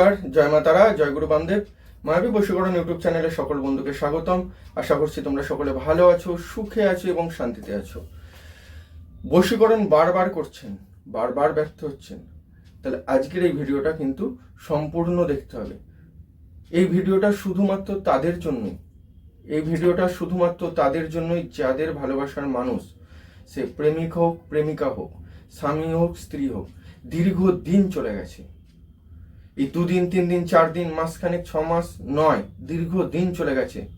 নমস্কার, জয় মা তারা, জয় গুরু বামদেব। মায়াবী বশীকরণ ইউটিউব চ্যানেলে সকল বন্ধুকে স্বাগতম। আশা করছি তোমরা সকলে ভালো আছো, সুখে আছো এবং শান্তিতে আছো। বশীকরণ বারবার করছেন, বারবার ব্যর্থ হচ্ছেন। তাহলে আজকের এই ভিডিওটা কিন্তু সম্পূর্ণ দেখতে হবে। এই ভিডিওটা শুধুমাত্র তাদের জন্যই। এই ভিডিওটা শুধুমাত্র তাদের জন্যই যাদের ভালোবাসার মানুষ, সে প্রেমিক হোক, প্রেমিকা হোক, স্বামী হোক, স্ত্রী হোক দীর্ঘ দিন চলে গেছে। এই দুদিন তিন দিন চার দিন মাসখানেক ছ মাস নয় দীর্ঘ দিন চলে গেছে।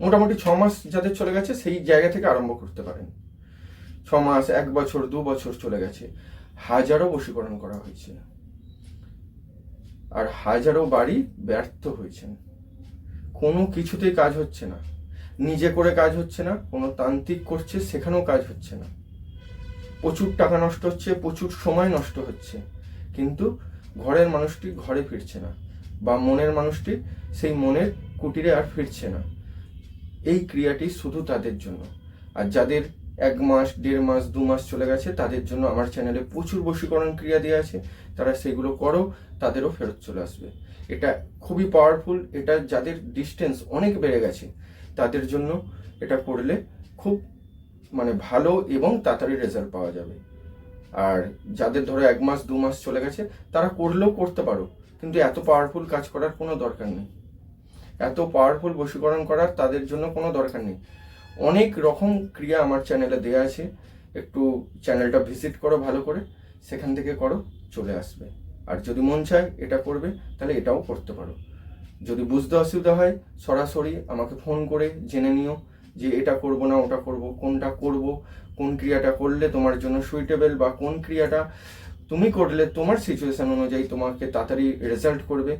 মোটামুটি ছ মাস যাদের চলে গেছে, সেই জায়গা থেকে আরম্ভ করতে পারেন। ছ মাস এক বছর, দু বছর চলে গেছে। হাজারো বশীকরণ করা হয়েছে। আর হাজারো বাড়ি ব্যর্থ হয়েছেন। কোনো কিছুতেই কাজ হচ্ছে না। নিজে করে কাজ হচ্ছে না, কোনো তান্ত্রিক করছে, সেখানেও কাজ হচ্ছে না। প্রচুর টাকা নষ্ট হচ্ছে, প্রচুর সময় নষ্ট হচ্ছে। কিন্তু ঘরের মানুষটি ঘরে ফিরছে না বা মনের মানুষটি সেই মনের কুটিরে আর ফিরছে না। এই ক্রিয়াটি শুধু তাদের জন্য। আর যাদের এক মাস, দেড় মাস, দু মাস চলে গেছে, তাদের জন্য আমার চ্যানেলে প্রচুর বশীকরণ ক্রিয়া দেওয়া আছে। তারা সেগুলো করো, তাদেরও ফেরত চলে আসবে। এটা খুবই পাওয়ারফুল এটা যাদের ডিস্টেন্স অনেক বেড়ে গেছে, তাদের জন্য এটা করলে খুব মানে ভালো এবং তাড়াতাড়ি রেজাল্ট পাওয়া যাবে। আর যাদের ধরো এক মাস, দু মাস চলে গেছে, তারা করলেও করতে পারো। কিন্তু এত পাওয়ারফুল কাজ করার কোনো দরকার নেই। এত পাওয়ারফুল বশীকরণ করার তাদের জন্য কোনো দরকার নেই। অনেক রকম ক্রিয়া আমার চ্যানেলে দেওয়া আছে। একটু চ্যানেলটা ভিজিট করো ভালো করে, সেখান থেকে করো, চলে আসবে। আর যদি মন চায় এটা করবে, তাহলে এটাও করতে পারো। যদি বুঝতে অসুবিধা হয়, সরাসরি আমাকে ফোন করে জেনে নিও। যে এটা করব না, ওটা করব, কোনটা করব, কোন ক্রিয়াটা করলে তোমার জন্য সুইটেবল বা কোন ক্রিয়াটা তুমি করলে তোমার সিচুয়েশন অনুযায়ী তোমাকে তাড়াতাড়ি রেজাল্ট করবে।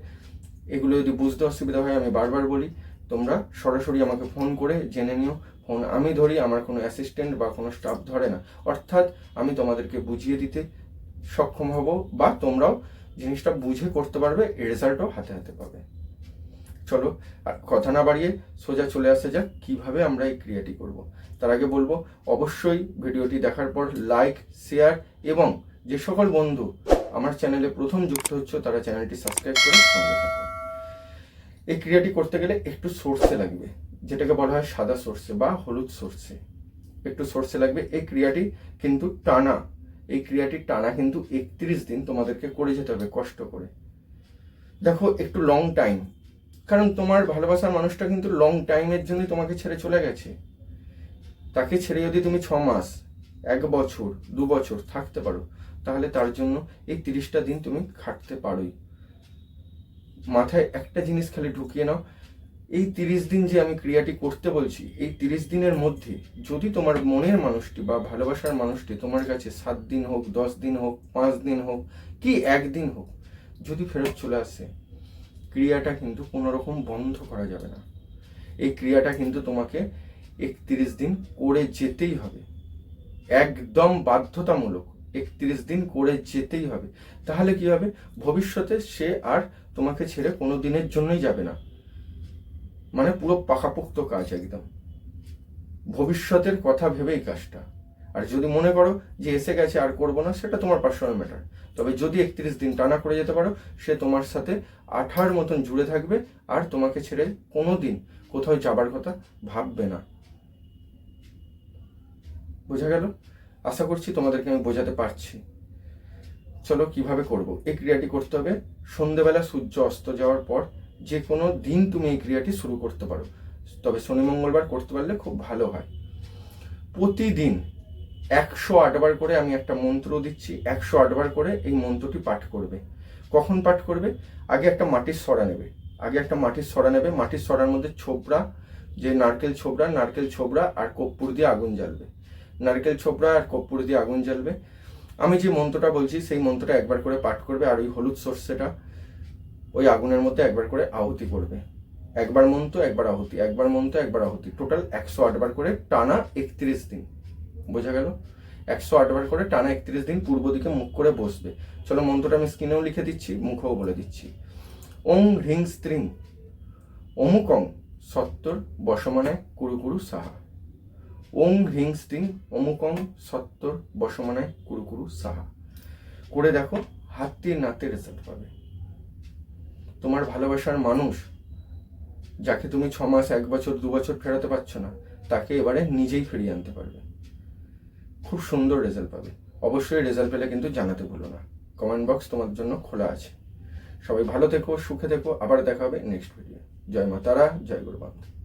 এগুলো যদি বুঝতে অসুবিধা হয়, আমি বারবার বলি, তোমরা সরাসরি আমাকে ফোন করে জেনে নিও। ফোন আমি ধরি, আমার কোনো অ্যাসিস্ট্যান্ট বা কোনো স্টাফ ধরে না। অর্থাৎ আমি তোমাদেরকে বুঝিয়ে দিতে সক্ষম হব বা তোমরাও জিনিসটা বুঝে করতে পারবে রেজাল্টও হাতে হাতে পাবে। চলো কথা না বাড়িয়ে সোজা চলে আসা যাক, কীভাবে আমরা এই ক্রিয়াটি করব। তার আগে বলব, অবশ্যই ভিডিওটি দেখার পর লাইক শেয়ার এবং যে সকল বন্ধু আমার চ্যানেলে প্রথম যুক্ত হচ্ছে, তারা চ্যানেলটি সাবস্ক্রাইব করে সঙ্গে থাকো। এই ক্রিয়াটি করতে গেলে একটু সর্ষে লাগবে, যেটাকে বলা হয় সাদা সর্ষে বা হলুদ সর্ষে একটু সর্ষে লাগবে, এই ক্রিয়াটি কিন্তু টানা, এই ক্রিয়াটি টানা কিন্তু একত্রিশ দিন তোমাদেরকে করে যেতে হবে কষ্ট করে। দেখো, একটু লং টাইম কারণ তোমার ভালোবাসার মানুষটা কিন্তু লং টাইমের জন্যই তোমাকে ছেড়ে চলে গেছে। তাকে ছেড়ে যদি তুমি ছ মাস, এক বছর, দু বছর থাকতে পারো, তাহলে তার জন্য এই তিরিশটা দিন তুমি খাটতে পারোই। মাথায় একটা জিনিস খালি ঢুকিয়ে নাও, এই তিরিশ দিন যে আমি ক্রিয়াটি করতে বলছি, এই তিরিশ দিনের মধ্যে যদি তোমার মনের মানুষটি বা ভালোবাসার মানুষটি তোমার কাছে সাত দিন হোক, দশ দিন হোক, পাঁচ দিন হোক, কি একদিন হোক, যদি ফেরত চলে আসে ক্রিয়াটা কিন্তু কোনো রকম বন্ধ করা যাবে না। এই ক্রিয়াটা কিন্তু তোমাকে একত্রিশ দিন করে যেতেই হবে। একদম বাধ্যতামূলক একত্রিশ দিন করে যেতেই হবে। তাহলে কি হবে? ভবিষ্যতে সে আর তোমাকে ছেড়ে কোনো দিনের জন্যই যাবে না। মানে পুরো পাকাপোক্ত কাজ একদম। ভবিষ্যতের কথা ভেবেই কাজটা। আর যদি মনে করো যে এসে গেছে, আর করব না, সেটা তোমার পার্সোনাল ম্যাটার তবে যদি একত্রিশ দিন টানা করে যেতে পারো, সে তোমার সাথে আঠার মতন জুড়ে থাকবে, আর তোমাকে ছেড়ে কোনো দিন কোথাও যাবার কথা ভাববে না। বোঝা গেল? আশা করছি তোমাদেরকে আমি বোঝাতে পারছি। চলো কীভাবে করব? এই ক্রিয়াটি করতে হবে। সন্ধেবেলা সূর্য অস্ত যাওয়ার পর যে কোনো দিন তুমি এই ক্রিয়াটি শুরু করতে পারো। তবে শনি মঙ্গলবার করতে পারলে খুব ভালো হয়। প্রতিদিন একশো আটবার করে আমি একটা মন্ত্র দিচ্ছি, একশো আটবার করে এই মন্ত্রটি পাঠ করবে। কখন পাঠ করবে? আগে একটা মাটির সরা নেবে। আগে একটা মাটির সরা নেবে। মাটির সরার মধ্যে ছোবড়া যে নারকেল ছোবড়া নারকেল ছোবড়া আর কর্পূর দিয়ে আগুন জ্বালবে। নারকেল ছোবড়া আর কর্পূর দিয়ে আগুন জ্বালবে। আমি যে মন্ত্রটা বলছি, সেই মন্ত্রটা একবার করে পাঠ করবে আর ওই হলুদ সর্ষেটা ওই আগুনের মধ্যে একবার করে আহুতি করবে। একবার মন্ত্র, একবার আহুতি। একবার মন্ত্র, একবার আহুতি। টোটাল একশো আটবার করে টানা একত্রিশ দিন। বোঝা গেল? একশো আটবার করে টানা একত্রিশ দিন পূর্ব দিকে মুখ করে বসবে। চলো মন্ত্রটা আমি স্ক্রিনেও লিখে দিচ্ছি, মুখেও বলে দিচ্ছি। ওং হ্রিং স্ত্রিং, অমুকং সত্তর বসমানে কুরু কুরু সাহা। ওং হ্রিং স্ত্রিং, অমুকং সত্তর বসমানে কুরু কুরু সাহা। করে দেখো হাত দিয়ে নাতে রেজাল্ট পাবে। তোমার ভালোবাসার মানুষ, যাকে তুমি ছ মাস, এক বছর, দু বছর ফেরাতে পারছ না, তাকে এবারে নিজেই ফিরিয়ে আনতে পারবে। খুব সুন্দর রেজাল্ট পাবে। অবশ্যই রেজাল্ট পেলে কিন্তু জানাতে ভুলো না। কমেন্ট বক্স তোমার জন্য খোলা আছে। সবাই ভালো থেকো, সুখে থেকো। আবার দেখা হবে নেক্সট ভিডিও জয় মাতারা জয় গুরু বান্ধব।